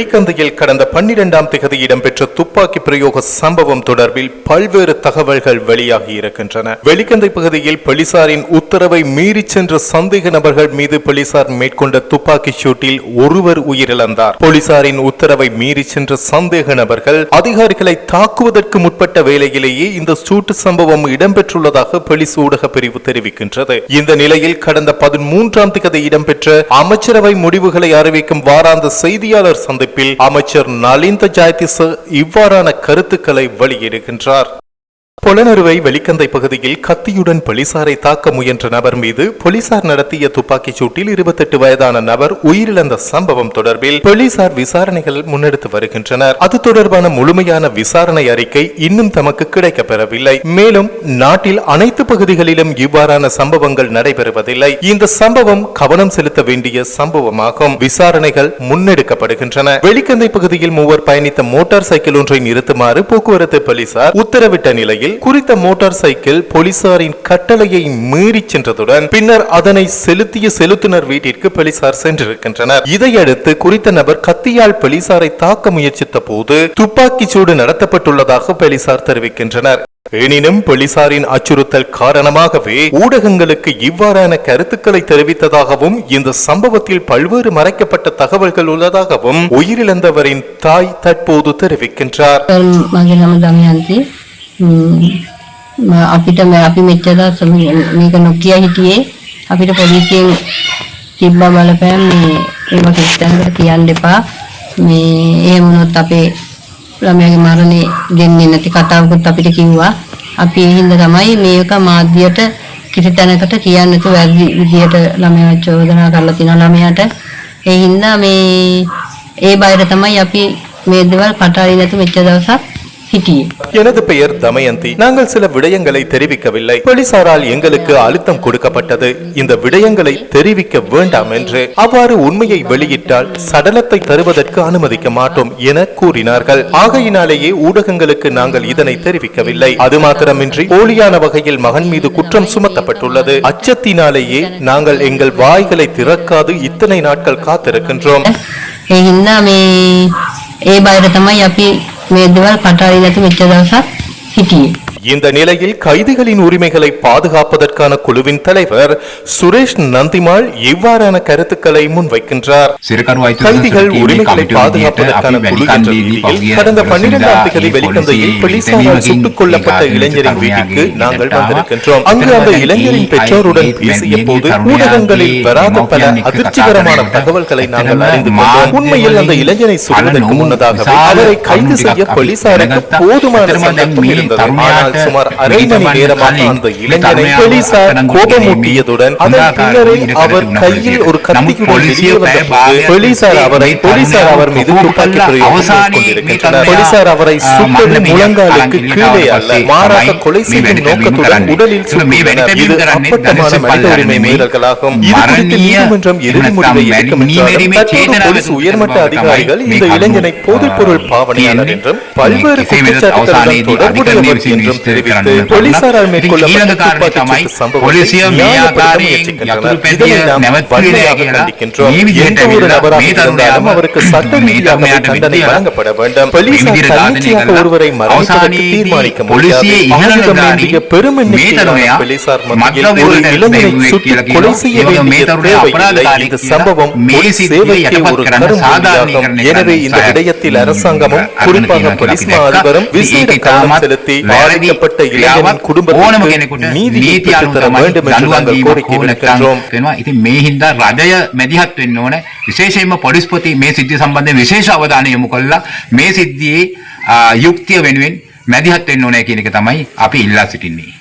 வெலிக்கந்தையில் கடந்த பன்னிரெண்டாம் திகதி இடம்பெற்ற துப்பாக்கி பிரயோக சம்பவம் தொடர்பில் பல்வேறு தகவல்கள் வெளியாகி இருக்கின்றன. வெலிக்கந்தை பகுதியில் போலீசாரின் உத்தரவை மீறி சென்ற சந்தேக நபர்கள் மீது போலீசார் மேற்கொண்ட துப்பாக்கி சூட்டில் ஒருவர் உயிரிழந்தார். போலீசாரின் உத்தரவை மீறி சென்ற சந்தேக நபர்கள் அதிகாரிகளை தாக்குவதற்கு முற்பட்ட வேளையிலேயே இந்த சூட்டு சம்பவம் இடம்பெற்றுள்ளதாக போலீஸ் ஊடக பிரிவு தெரிவிக்கின்றது. இந்த நிலையில் கடந்த பதிமூன்றாம் திகதி இடம்பெற்ற அமைச்சரவை முடிவுகளை அறிவிக்கும் வாராந்த செய்தியாளர் சந்திப்பு சந்திப்பில் அமைச்சர் நலிந்த ஜாயதிச இவ்வாறான கருத்துக்களை வெளியிடுகின்றார். பொலனறுவை வெளிக்கந்தை பகுதியில் கத்தியுடன் போலீசாரை தாக்க முயன்ற நபர் மீது போலீசார் நடத்திய துப்பாக்கிச் சூட்டில் இருபத்தெட்டு வயதான நபர் உயிரிழந்த சம்பவம் தொடர்பில் போலீசார் விசாரணைகள் முன்னெடுத்து வருகின்றனர். அது தொடர்பான முழுமையான விசாரணை அறிக்கை இன்னும் தமக்கு கிடைக்கப்பெறவில்லை. மேலும் நாட்டில் அனைத்து பகுதிகளிலும் இவ்வாறான சம்பவங்கள் நடைபெறுவதில்லை. இந்த சம்பவம் கவனம் செலுத்த வேண்டிய சம்பவமாகும். விசாரணைகள் முன்னெடுக்கப்படுகின்றன. வெளிக்கந்தை பகுதியில் மூவர் பயணித்த மோட்டார் சைக்கிள் ஒன்றை நிறுத்துமாறு போக்குவரத்து போலீசார் உத்தரவிட்ட நிலையில் நிலையில் குறித்த மோட்டார் சைக்கிள் போலீசாரின் கட்டளையை மீறி சென்றதுடன் பின்னர் அதனை செலுத்திய செலுத்தினர் வீட்டிற்கு போலீசார் சென்றிருக்கின்றனர். இதையடுத்து குறித்த நபர் கத்தியால் போலீசாரை தாக்க முயற்சித்த போது துப்பாக்கிச் சூடு நடத்தப்பட்டுள்ளதாக போலீசார் தெரிவிக்கின்றனர். எனினும் போலீசாரின் அச்சுறுத்தல் காரணமாகவே ஊடகங்களுக்கு இவ்வாறான கருத்துக்களை தெரிவித்ததாகவும் இந்த சம்பவத்தில் பல்வேறு மறைக்கப்பட்ட தகவல்கள் உள்ளதாகவும் உயிரிழந்தவரின் தாய் தற்போது தெரிவிக்கின்றார். අපිට මේ අපි මෙච්චර සම- මේක නොකිය හිටියේ. අපිට පොලිසියෙන් තිබ්බ බලපෑම් මේ ඒව කිසිතැනකට කියන්න එපා. මේ එහෙම වුණොත් අපේ ළමයාගේ මරණේ දෙන්නේ නැති කතාවකුත් අපිට කිව්වා. අපි ඒ හින්දා තමයි මේක මාධ්‍යයට කිසි තැනකට කියන්නේ නැතුව වැරදි විදියට ළමයා චෝදනා කරලා තිනවා ළමයාට. ඒ හින්දා මේ ඒ බයර තමයි අපි මේ දේවල් කටහරින්න නැතුව මෙච්චර දවසක් හිටියේ எனது பெயர் தமயந்தி நாங்கள் சில விடயங்களை தெரிவிக்கவில்லை போலீசாரால் எங்களுக்கு அழுத்தம் கொடுக்கப்பட்டது இந்த விடயங்களை தெரிவிக்க வேண்டாம் என்று அவ்வாறு உண்மையை வெளியிட்டால் சடலத்தை தருவதற்கு அனுமதிக்க மாட்டோம் என கூறினார்கள் ஆகையினாலேயே ஊடகங்களுக்கு நாங்கள் இதனை தெரிவிக்கவில்லை அது மாத்திரமின்றி போலியான வகையில் மகன் மீது குற்றம் சுமத்தப்பட்டுள்ளது அச்சத்தினாலேயே நாங்கள் எங்கள் வாய்களை திறக்காது இத்தனை நாட்கள் காத்திருக்கின்றோம் ඒ හින්දා මේ ඒ බයර තමයි අපි මේ දේවල් කටහරි නැති වෙච්ච දවසක් හිටියේ. இந்த நிலையில் கைதிகளின் உரிமைகளை பாதுகாப்பதற்கான குழுவின் தலைவர் சுரேஷ் நந்திமாள் இவ்வாறான கருத்துக்களை முன்வைக்கின்றார். கைதிகள் உரிமைகளை பாதுகாப்பதற்கான குழு என்ற நிலையில் கடந்த பன்னிரெண்டாம் தேதி வெளிக்கந்தையில் போலீசாரால் சுட்டுக் கொல்லப்பட்ட இளைஞரின் வீட்டுக்கு நாங்கள் வந்திருக்கின்றோம். அங்கு அந்த இளைஞரின் பெற்றோருடன் பேசிய போது ஊடகங்களில் வராத பல அதிர்ச்சிகரமான தகவல்களை நாங்கள் அறிந்து உண்மையில் அந்த இளைஞனை சுடுவதற்கு முன்னதாக அவரை கைது செய்ய போலீசாருக்கு போதுமான சந்தர்ப்பம் இருந்தது. ஆனால் சுமார் அரை மணி நேரமாக அந்த இளைஞனை போலீசார் கோபமூட்டியதுடன் அதன் பின்னரே அவர் கையில் ஒரு கத்தியுடன் வெளியே வந்தபோது போலீசார் அவரை போலீசார் அவர் மீது துப்பாக்கி பிரயோகம் மேற்கொண்டிருக்கின்றனர் போலீசார் அவரை சுட்டது முழங்காலுக்கு கீழே அல்ல மாறாக கொலை செய்யும் நோக்கத்துடன் உடலில் சுட்டுள்ளனர் இது அப்பட்டமான மனித உரிமை மீறல்களாகும் இது நீதிமன்றம் இறுதி முடிவை எடுக்கும் என்றாலும் போலீஸ் உயர்மட்ட அதிகாரிகள் இந்த இளைஞனை போதைப்பொருள் பாவனையாளர் என்றும் பல்வேறு குற்றச்சாட்டுகளுடன் தொடர்புடையவர் என்றும் அவருக்கு சட்ட ரீதியாக தண்டனை வழங்கப்பட வேண்டும். போலீசார் தன்னிச்சையாக ஒருவரை மரணிப்பதற்கு தீர்மானிக்க முடியாது. ஆயுதம் ஏந்திய பெரும் எண்ணிக்கையிலான போலீசார் மத்தியில் ஒரு இளைஞனை சுட்டு கொலை செய்ய வேண்டிய தேவையில்லை. இந்த சம்பவம் போலீஸ் சேவைக்கு ஒரு கரும்புள்ளியாகும் எனவே இந்த விடயத்தில் அரசாங்கமும் குறிப்பாக போலீஸ் மா அதிபரும் விசேட கவனம் செலுத்தி பாதிக்கப்பட்ட இளைஞரின் குடும்பத்திற்கு நீதி பெற்றுத் தர வேண்டும் என்று நாங்கள் கோரிக்கை விடுக்கின்றோம் වෙනවා ඉතින් මේ හින්දා රජය මැදිහත් වෙන්න ඕන විශේෂයෙන්ම පොලිස්පති මේ සිද්ධිය සම්බන්ධයෙන් විශේෂ අවධානය යොමු කළා මේ සිද්ධියේ ආ, යුක්තිය වෙනුවෙන් මැදිහත් වෙන්න ඕනේ කියන එක තමයි අපි ඉල්ලා සිටින්නේ